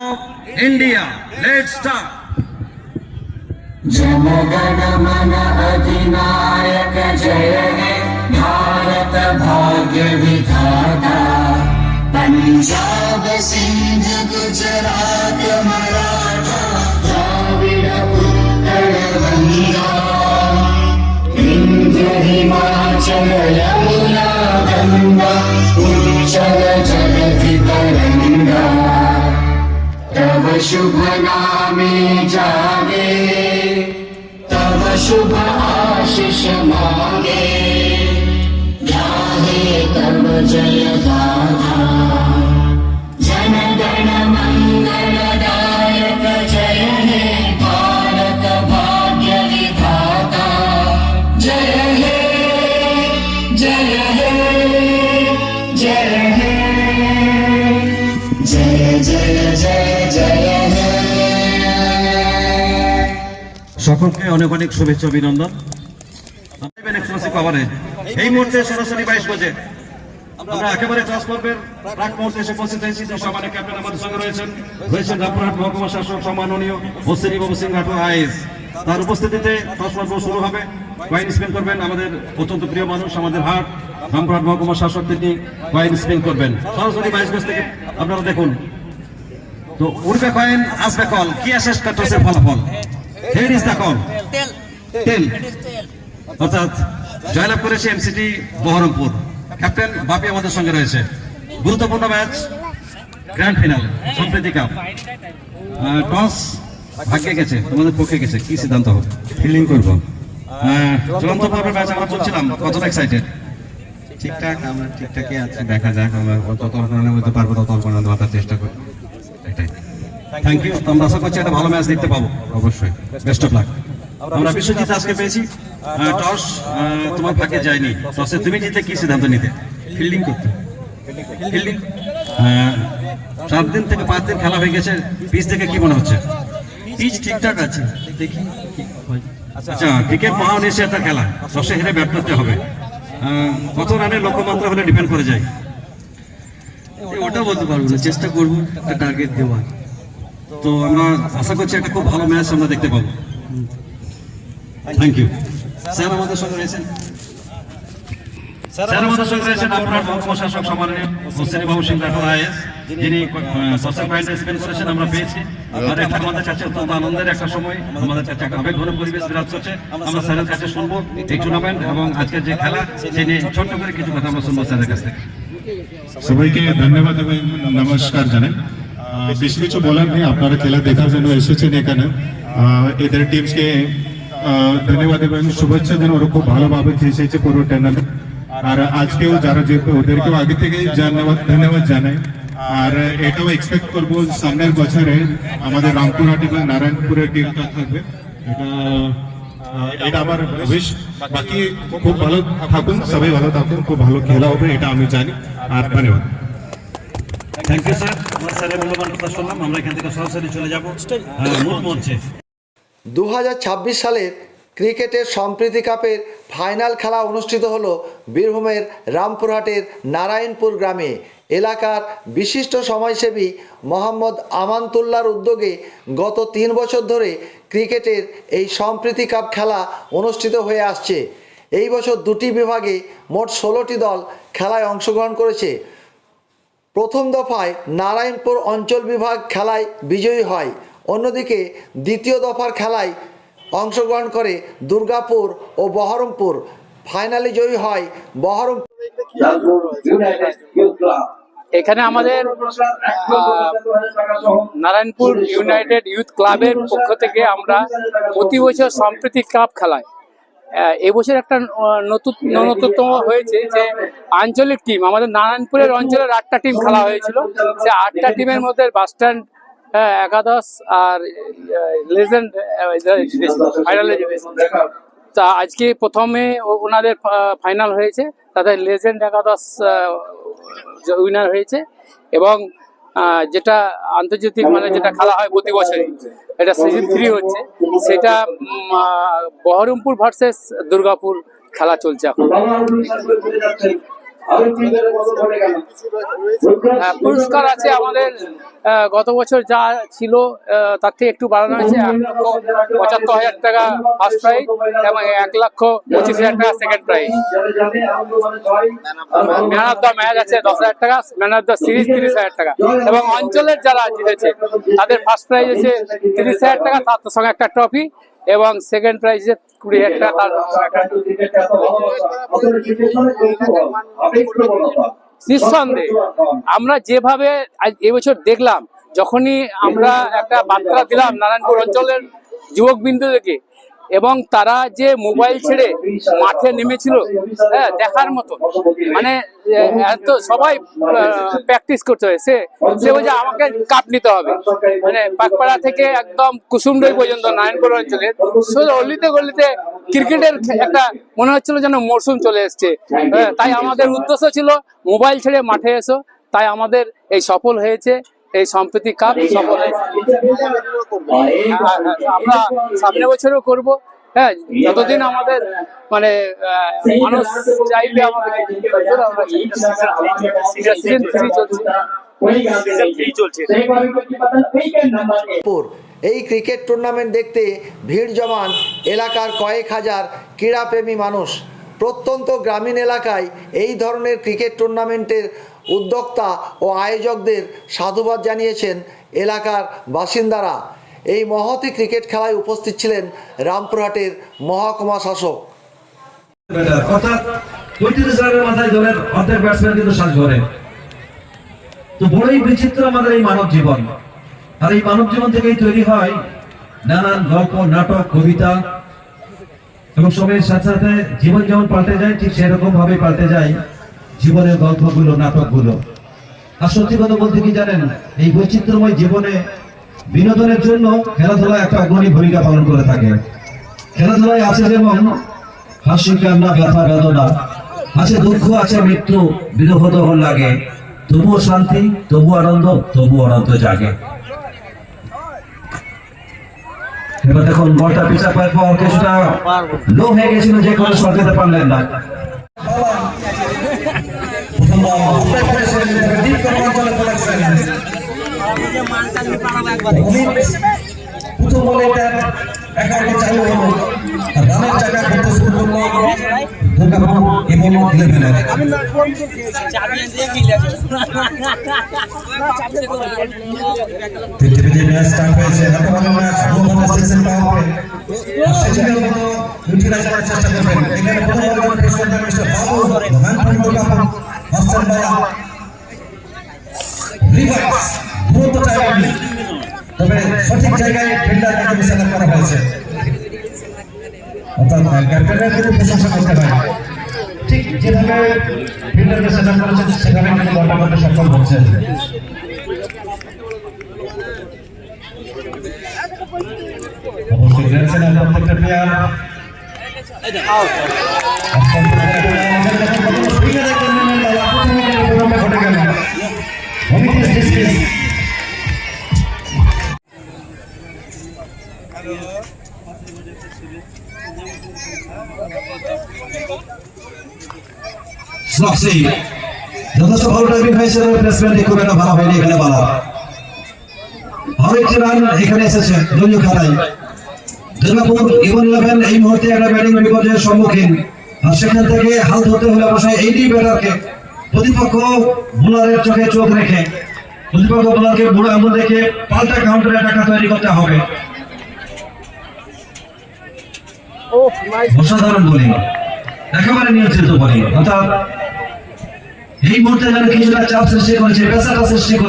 of India. Let's start. जनगण मन अधिनायक जय हे भारत भाग्य विधाता पंजाब सिंध गुजरात मराठा शुभ नामे जागे तब शुभ आशीष मांगे। गाहे तव जय गाथा जन गण मंगलदायक जय हे भारत भाग्य जय जय जय সকলকে অনেক অনেক শুভেচ্ছা, অভিনন্দন। এই মুহূর্তে সরাসরি বাইশ বাজে। একেবারে মুহূর্তে সঙ্গে রয়েছেন রয়েছেন রামপুরহাট শাসক, সম্মাননীয় সিং তার উপস্থিতিতে শুরু হবে। কয়েন স্পেন করবেন আমাদের অত্যন্ত প্রিয় মানুষ, আমাদের হাট, রামপুরহাট মহকুমা শাসক তিনি কয়েন স্পেন করবেন। সরাসরি বাইশ গজ থেকে আপনারা দেখুন। তো উঠবে কয়েন আসবে কল কি কাটছে ফলাফল। Head is the call tail অর্থাৎ জয়লাভ করেছে এমসিটি বহরমপুর। ক্যাপ্টেন বাপি আমাদের সঙ্গে রয়েছে। গুরুত্বপূর্ণ match grand final Sampriti cup toss ভাগ্যে গেছে তোমাদের পক্ষে গেছে কি সিদ্ধান্ত হবে? ফিল্ডিং করব। চূড়ান্ত পর্বের ম্যাচ আমরা চলছিলাম কতটা এক্সাইটেড ঠিকঠাক আমরা ঠিকঠাকই আছে দেখা যাক আমরা যত রানের মধ্যে পারব তত অল্প দেওয়ার চেষ্টা করি। থ্যাংক ইউ আমরা আশা করছি একটা ভালো ম্যাচ দেখতে পাবো। অবশ্যই। বেস্ট অফ লাক আমরা বিশ্বজিৎ আজকে পেয়েছি। টস তোমার ভাগ্যে যায়নি। টসে তুমি জিতে কি সিদ্ধান্ত নিতে? ফিল্ডিং করতে। ফিল্ডিং চার দিন থেকে পাঁচ দিন খেলা হয়ে গেছে। পিচ থেকে কি মনে হচ্ছে? পিচ ঠিকঠাক আছে। দেখি। হয় আচ্ছা ক্রিকেট মহান এশিয়ার খেলা টসে হেরে ব্যাট করতে হবে। কত রানের লক্ষ্যমাত্রা হলে ডিপেন্ড করে যায়? ওটা বলতে পারব না। চেষ্টা করব। একটা টার্গেট দেওয়ার। তো আমরা আশা করছি একটা খুব ভালো ম্যাচ আমরা দেখতে পাবো। থ্যাংক ইউ স্যার আমাদের সঙ্গে রয়েছেন? স্যার আমাদের সঙ্গে আমরা পেয়েছি। আমাদের আনন্দের একটা সময়, আমাদের পরিবেশ করছে। আমরা স্যারের শুনব টুর্নামেন্ট এবং আজকের যে খেলা ছোট্ট করে কিছু কথা স্যারের সবাইকে ধন্যবাদ এবং নমস্কার জানাই। বেশি কিছু বলার নেই আপনারা খেলা দেখার জন্য এসেছেন এখানে। এদের টিমসকে ধন্যবাদ এবং শুভেচ্ছা যেন ওরা খুব ভালোভাবে খেয়েছে পুরো টুর্নামেন্ট আর আজকেও যারা জিতবে ওদেরকেও আগে থেকেই ধন্যবাদ ধন্যবাদ জানাই। আর এটাও এক্সপেক্ট করব সামনের বছরে আমাদের রামপুরহাট এবং নারায়ণপুরের টিমটা থাকবে। এটা এটা আমার উইশ বাকি খুব ভালো থাকুন সবাই ভালো থাকুন খুব ভালো খেলা হবে এটা আমি জানি। আর ধন্যবাদ। থ্যাংক ইউ স্যার আমরা স্যারের মূল্যবান কথা শুনলাম। আমরা এখান থেকে সরাসরি চলে যাব। হ্যাঁ, মূল মঞ্চে দু সালের ক্রিকেটের সম্প্রীতি কাপের ফাইনাল খেলা অনুষ্ঠিত হলো বীরভূমের রামপুরহাটের নারায়ণপুর গ্রামে। এলাকার বিশিষ্ট সমাজসেবী মোহাম্মদ আমানতুল্লার উদ্যোগে গত তিন বছর ধরে ক্রিকেটের এই সম্প্রীতি কাপ খেলা অনুষ্ঠিত হয়ে আসছে। এই বছর দুটি বিভাগে মোট ষোলোটি দল খেলায় অংশগ্রহণ করেছে। প্রথম দফায় নারায়ণপুর অঞ্চল বিভাগ খেলায় বিজয়ী হয়। অন্যদিকে দ্বিতীয় দফার খেলায় অংশগ্রহণ করে দুর্গাপুর ও বহরমপুর। ফাইনালে জয়ী হয় বহরমপুর। এখানে আমাদের নারায়ণপুর ইউনাইটেড ইউথ ক্লাবের পক্ষ থেকে আমরা প্রতি বছর সম্প্রীতি কাপ খেলায়। এবছর একটা নতুন নতুনতম হয়েছে যে আঞ্চলিক টিম আমাদের নারায়ণপুরের অঞ্চলের আটটা টিম খেলা হয়েছিল। সে আটটা টিমের মধ্যে বাসস্ট্যান্ড একাদশ আর লেজেন্ড ফাইনালে তা আজকে প্রথমে ওনাদের ফাইনাল হয়েছে। তাদের লেজেন্ড একাদশ উইনার হয়েছে। এবং যেটা আন্তর্জাতিক মানে যেটা খেলা হয় প্রতি বছরই, এটা সিজন থ্রি হচ্ছে। সেটা বহরমপুর ভার্সেস দুর্গাপুর খেলা চলছে এখন। পুরস্কার আছে আমাদের গত বছর যা ছিল তার থেকে একটু বাড়ানো হয়েছে এক লক্ষ পঁচাত্তর হাজার টাকা ফার্স্ট প্রাইজ এবং এক লক্ষ পঁচিশ হাজার টাকা second prize man of the match আছে, দশ হাজার টাকা ম্যান অফ দ্য সিরিজ তিরিশ হাজার টাকা। এবং অঞ্চলের যারা জিতেছে, তাদের ফার্স্ট প্রাইজ আছে তিরিশ হাজার টাকা, তার সঙ্গে একটা ট্রফি এবং সেকেন্ড প্রাইজ কুড়ি হাজার টাকা নিঃসন্দেহে। আমরা যেভাবে এবছর দেখলাম যখনই আমরা একটা বার্তা দিলাম নারায়ণপুর অঞ্চলের যুবক বিন্দুদেরকে এবং তারা যে মোবাইল ছেড়ে মাঠে নেমেছিল হ্যাঁ দেখার মতো। মানে এত সবাই প্র্যাকটিস করতে হয়। সে বলছে আমাকে কাপ নিতে হবে। মানে পাকপাড়া থেকে একদম কুসুমডই পর্যন্ত নারায়ণপুর অঞ্চলের শুধু অলিতে গলিতে ক্রিকেটের একটা মনে হচ্ছিল যেন মরশুম চলে এসছে। হ্যাঁ, তাই আমাদের উদ্দেশ্য ছিল মোবাইল ছেড়ে মাঠে এসো। তাই আমাদের এই সফল হয়েছে। এই সম্প্রীতি কাপ সফল হয়েছে। হ্যাঁ, হ্যাঁ, আমরা সামনে বছরও করব। হ্যাঁ যতদিন আমাদের মানে মানুষ চাইবে আমাদের সিজন থ্রি চলছে। এই ক্রিকেট টুর্নামেন্ট দেখতে ভিড় জমান এলাকার কয়েক হাজার ক্রীড়াপ্রেমী মানুষ। প্রত্যন্ত গ্রামীণ এলাকায় এই ধরনের ক্রিকেট টুর্নামেন্টের উদ্যোক্তা ও আয়োজকদের সাধুবাদ জানিয়েছেন এলাকার বাসিন্দারা। এই মহতি ক্রিকেট খেলায় উপস্থিত ছিলেন রামপুরহাটের মহকুমা শাসক। অর্থাৎ পঁয়ত্রিশ মাথায় দলের অর্ধেক ব্যাটসম্যান কিন্তু তো বড়ই বিচিত্র আমাদের এই মানব জীবন। আর এই মানব জীবন থেকেই তৈরি হয় নানান গল্প, নাটক, কবিতা। এবং সময়ের সাথে সাথে জীবন যেমন পাল্টে যায়, ঠিক সেরকম ভাবে পাল্টে যায়। জীবনের গল্পগুলো, নাটকগুলো। আর সত্যি কথা বলতে কি জানেন, এই বৈচিত্র্যময় জীবনে বিনোদনের জন্য খেলাধুলা একটা অগ্রণী ভূমিকা পালন করে থাকে। খেলাধুলায় আছে যেমন হাসি, কান্না, ব্যথা, বেদনা। আছে দুঃখ, আছে মৃত্যু, বিরহ দহন লাগে। তবুও শান্তি তবু আনন্দ তবু আনন্দ জাগে। এবার দেখুন, বলটা পিছা পাওয়ার পর কিছুটা লো হয়ে গেছিল, যে কোনো দিতে পারলেন না। প্রথম বলে এটা একাউন্টে চালু হলো রানের জায়গা করতে শুরু করল দুর্গাপুর এবং ইলেভেনের পৃথিবীতে যে ম্যাচ স্টার্ট হয়েছে এত ম্যাচ দু ঘণ্টা সেকশন পাওয়া সেখানে মতো ইউটিলাইজ করার চেষ্টা করবেন এখানে প্রথম হাসান বালা রিভার্স দ্রুত টাইমিং তবে সঠিক জায়গায় ফিল্ডারকে সেলেক্ট করা হয়েছে? অর্থাৎ ক্যাপ্টেনের কিন্তু প্রশংসা করতে হয় ঠিক যেভাবে ফিল্ডারকে সেলেক্ট করেছেন সেভাবে কিন্তু বলটা করতে সফল হচ্ছে অবশ্যই প্রত্যেকটা প্লেয়ার স্লক্সি যথেষ্ট ভালো টাইমিং হয়েছে প্লেসমেন্ট খুব একটা ভালো হয়নি এখানে বলা ভালো একটি রান এখানে এসেছে দলীয় খেলায় দুর্গাপুর ইভেন ইলেভেন এই মুহূর্তে একটা ব্যাটিং বিপর্যয়ের সম্মুখীন। আর সেখান থেকে হাল ধরতে হলে অবশ্যই এইটি ব্যাটারকে প্রতিপক্ষ বোলারের চোখে চোখ রেখে প্রতিপক্ষ বোলারকে বুড়ো আঙুল দেখে পাল্টা কাউন্টার অ্যাটাকা তৈরি করতে হবে। অসাধারণ বোলিং একেবারে নিয়ন্ত্রিত বোলিং অর্থাৎ এই মুহূর্তে যেন কিছুটা চাপ সৃষ্টি করেছে পেশাটা সৃষ্টি করেছে।